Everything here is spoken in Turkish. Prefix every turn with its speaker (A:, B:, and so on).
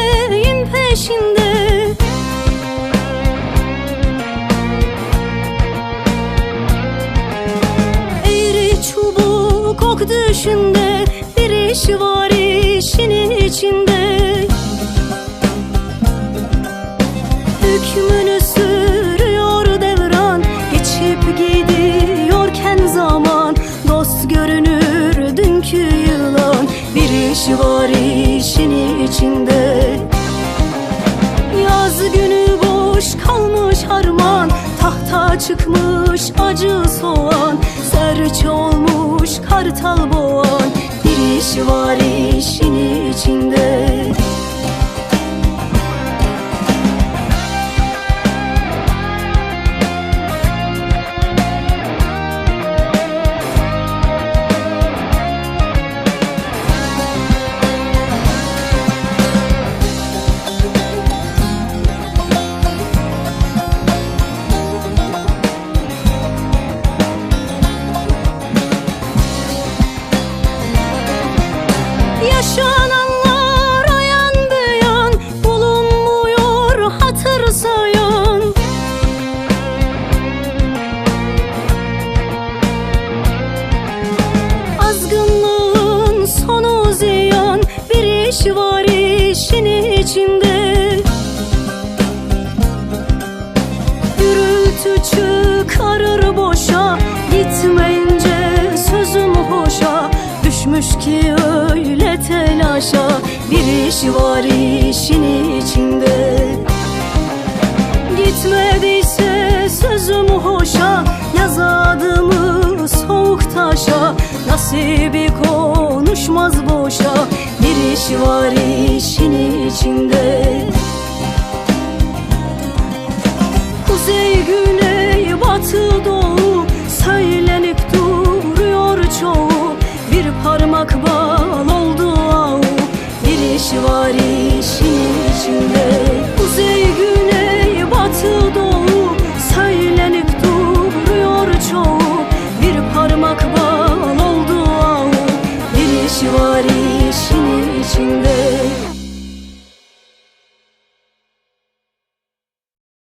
A: sevgin peşinde. Eğri çubuk ok düşünde Bir iş var işinin içinde. Hükmünü sürüyor devran Geçip gidiyorken zaman. Dost görünür dünkü yılan Bir iş var çıkmış acı soğan Serç olmuş kartal boğan. Bir işi var işin içinde Yaşananlar ayan beyan Bulunmuyor hatır sayan. Azgınlığın sonu ziyan Bir iş var işin içinde. Gürültü çıkarır Düşmüş ki öyle telaşa. Bir iş var işin içinde. Gitmediyse sözüm hoşa. Yaz adımı soğuk taşa. Nasibi konuşmaz boşa. Bir iş var işin içinde. Kuzey, güney, batı,